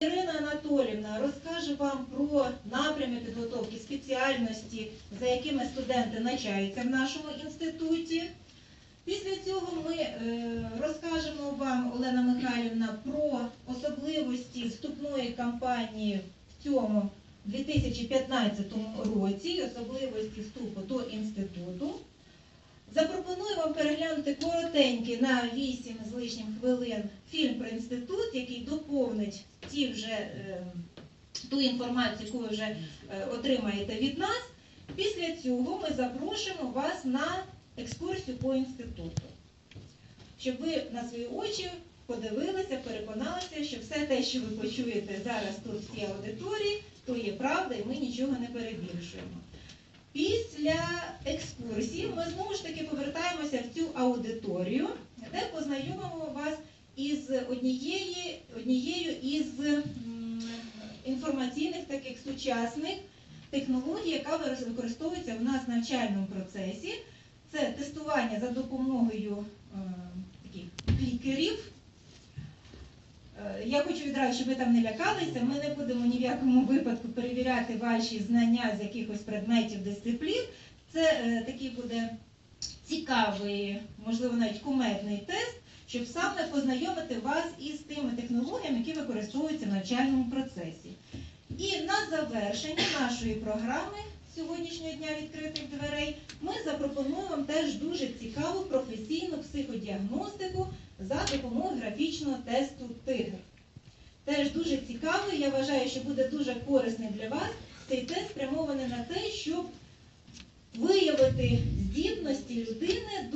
Ірина Анатолівна розкаже вам про напрями підготовки спеціальності, за якими студенти навчаються в нашому інституті. Після цього ми е, розкажемо вам, Олена Михайлівна, про особливості вступної кампанії в цьому 2015 році, особливості вступу до. Запропоную вам переглянути коротенький на 8 з лишнім хвилин фільм про інститут, який доповнить ті вже, е, ту інформацію, яку ви вже е, отримаєте від нас. Після цього ми запрошуємо вас на екскурсію по інституту, щоб ви на свої очі подивилися, переконалися, що все те, що ви почуєте зараз тут в цій аудиторії, то є правда, і ми нічого не перебільшуємо. Після екскурсії ми знову аудиторію, де познайомимо вас із однією, однією із інформаційних таких сучасних технологій, яка використовується в нас в навчальному процесі. Це тестування за допомогою е, таких клікерів. Е, Я хочу відразу, щоб ви там не лякалися. Ми не будемо ні в якому випадку перевіряти ваші знання з якихось предметів дисциплін. Це е, такий буде цікавий, можливо, навіть кумедний тест, щоб саме познайомити вас із тими технологіями, які використовуються в навчальному процесі. І на завершення нашої програми сьогоднішнього дня відкритих дверей ми запропонуємо вам теж дуже цікаву професійну психодіагностику за допомогою графічного тесту ТИГР. Теж дуже цікавий, я вважаю, що буде дуже корисний для вас. Цей тест спрямований на те, щоб виявити здібності людини